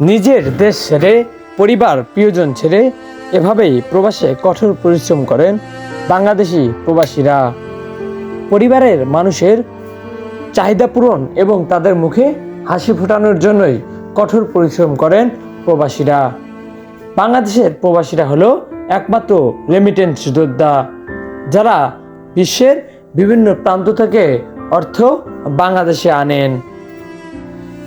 নিজের দেশ ছেড়ে, পরিবার, প্রিয়জন ছেড়ে এভাবেই প্রবাসে কঠোর পরিশ্রম করেন বাংলাদেশি প্রবাসীরা। পরিবারের মানুষের চাহিদা পূরণ এবং তাদের মুখে হাসি ফোটানোর জন্যই কঠোর পরিশ্রম করেন প্রবাসীরা। বাংলাদেশের প্রবাসীরা হলো একমাত্র রেমিটেন্স যোদ্ধা, যারা বিশ্বের বিভিন্ন প্রান্ত থেকে অর্থ বাংলাদেশে আনেন।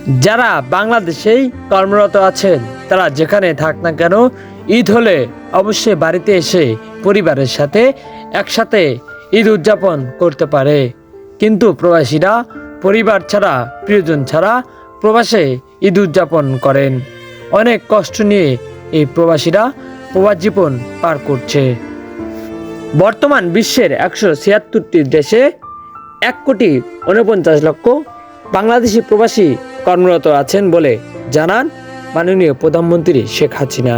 যারা বাংলাদেশেই কর্মরত আছেন, তারা যেখানে থাক না কেন, ঈদ হলে অবশ্যই বাড়িতে এসে পরিবারের সাথে একসাথে ঈদ উদযাপন করতে পারে। কিন্তু প্রবাসীরা, পরিবার ছাড়া, প্রিয়জন ছাড়া প্রবাসে ঈদ উদযাপন করেন। অনেক কষ্ট নিয়ে এই প্রবাসীরা প্রবাস জীবন পার করছে। বর্তমান বিশ্বের একশো ছিয়াত্তরটি দেশে এক কোটি উনপঞ্চাশ লক্ষ বাংলাদেশি প্রবাসী কর্মরত আছেন বলে জানান মাননীয় প্রধানমন্ত্রী শেখ হাসিনা।